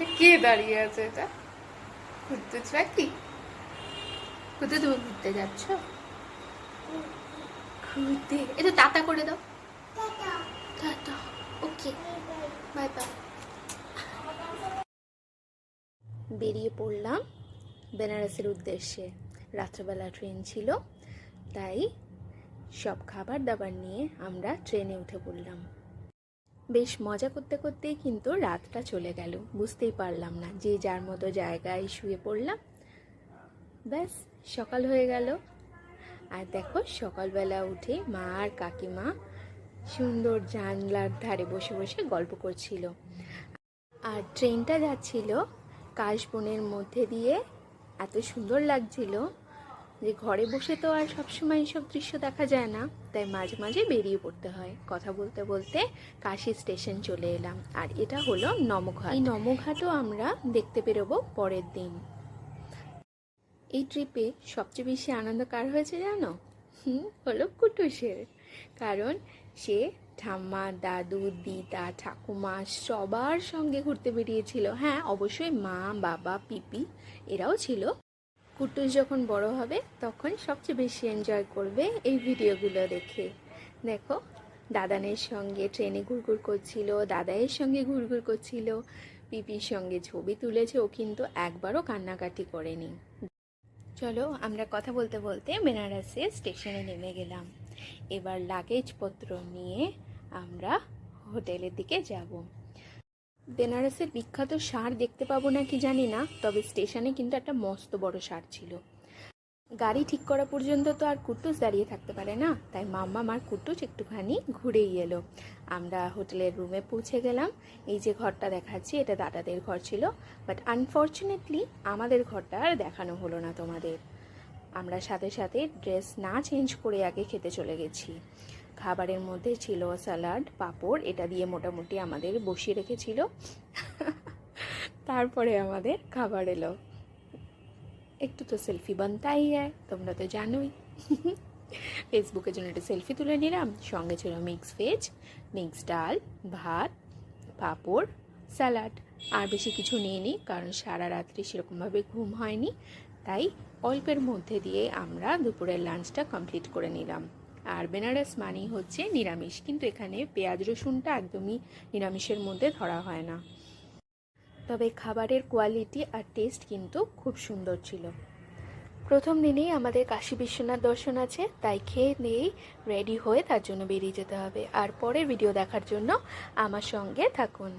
এটা কে দাঁড়িয়ে আছে এটা? কুদ্দুস পাখি কোথায় তুমি ঘুরতে যাচ্ছ? ঘুরতে? এটা টাটা করে দাও। টাটা। ওকে। Bye bye. বেরিয়ে পড়লাম বেনারসের উদ্দেশ্যে। রাত্রেবেলা ট্রেন ছিল তাই সব খাবার দাবার নিয়ে আমরা ট্রেনে উঠে পড়লাম। বেশ মজা করতে করতেই কিন্তু রাতটা চলে গেল। বুঝতেই পারলাম না যে যার মতো জায়গায় শুয়ে পড়লাম। ব্যাস, সকাল হয়ে গেল। আর দেখো, সকালবেলা উঠে মা আর কাকিমা সুন্দর জানলার ধারে বসে বসে গল্প করছিল। আর ট্রেনটা যাচ্ছিল কাশবনের মধ্যে দিয়ে। এত সুন্দর লাগছিল। যে ঘরে বসে তো আর সবসময় সব দৃশ্য দেখা যায় না, তাই মাঝে মাঝে বেরিয়ে পড়তে হয়। কথা বলতে বলতে কাশি স্টেশন চলে এলাম। আর এটা হলো নমঘাট। এই নমঘাটও আমরা দেখতে বেরোবো পরের দিন। এই ট্রিপে সবচেয়ে বেশি আনন্দ কার হয়েছে জানো? হুম, হলো কুটুসের। কারণ সে ঠাম্মা, দাদু, দিদা, ঠাকুমা সবার সঙ্গে ঘুরতে বেরিয়েছিল। হ্যাঁ অবশ্যই মা, বাবা, পিপি, এরাও ছিল। কুটুস যখন বড় হবে, তখন সবচেয়ে বেশি এনজয় করবে এই ভিডিওগুলো দেখে। দেখো, দাদানের সঙ্গে ট্রেনে ঘুরঘুর করছিল দাদাইয়ের সঙ্গে ঘুরঘুর করছিল, পিপির সঙ্গে ছবি তুলেছে, ও কিন্তু একবারও কান্নাকাটি করেনি। চলো, আমরা কথা বলতে বলতে বেনারসে স্টেশনে নেমে গেলাম। এবার লাগেজপত্র নিয়ে আমরা হোটেলের দিকে যাব। বেনারসের বিখ্যাত সার দেখতে পাবো না কি জানি না, তবে স্টেশনে কিন্তু একটা মস্ত বড় সার ছিল। গাড়ি ঠিক করা পর্যন্ত তো আর কুটুস দাঁড়িয়ে থাকতে পারে না, তাই মাম্মা মার কুটুস একটুখানি ঘুরেই এলো। আমরা হোটেলের রুমে পৌঁছে গেলাম। এই যে ঘরটা দেখাচ্ছি, এটা দাদাদের ঘর ছিল বাট আনফর্চুনেটলি আমাদের ঘরটা আর দেখানো হলো না তোমাদের। আমরা সাথে সাথে ড্রেস না চেঞ্জ করে আগে খেতে চলে গেছি। খাবারের মধ্যে ছিল স্যালাড, পাঁপড়, এটা দিয়ে মোটামুটি আমাদের বসিয়ে রেখেছিল। তারপরে আমাদের খাবার এলো। একটু তো সেলফি বানতাই হয়, তোমরা তো জানোই। ফেসবুকের জন্য একটা সেলফি তুলে নিলাম। সঙ্গে ছিল মিক্স ভেজ মিক্স ডাল, ভাত, পাঁপড়, স্যালাড। আর বেশি কিছু নিইনি কারণ সারা রাত্রি সেরকমভাবে ঘুম হয়নি। তাই অল্পের মধ্যে দিয়ে আমরা দুপুরের লাঞ্চটা কমপ্লিট করে নিলাম। আর বেনারস মানেই হচ্ছে নিরামিষ, কিন্তু এখানে পেঁয়াজ রসুনটা একদমই নিরামিষের মধ্যে ধরা হয় না। তবে খাবারের কোয়ালিটি আর টেস্ট কিন্তু খুব সুন্দর ছিল। প্রথম দিনেই আমাদের কাশী বিশ্বনাথ দর্শন আছে, তাই খেয়ে নিয়েই রেডি হয়ে তার জন্য বেরিয়ে যেতে হবে। আর পরের ভিডিও দেখার জন্য আমার সঙ্গে থাকুন।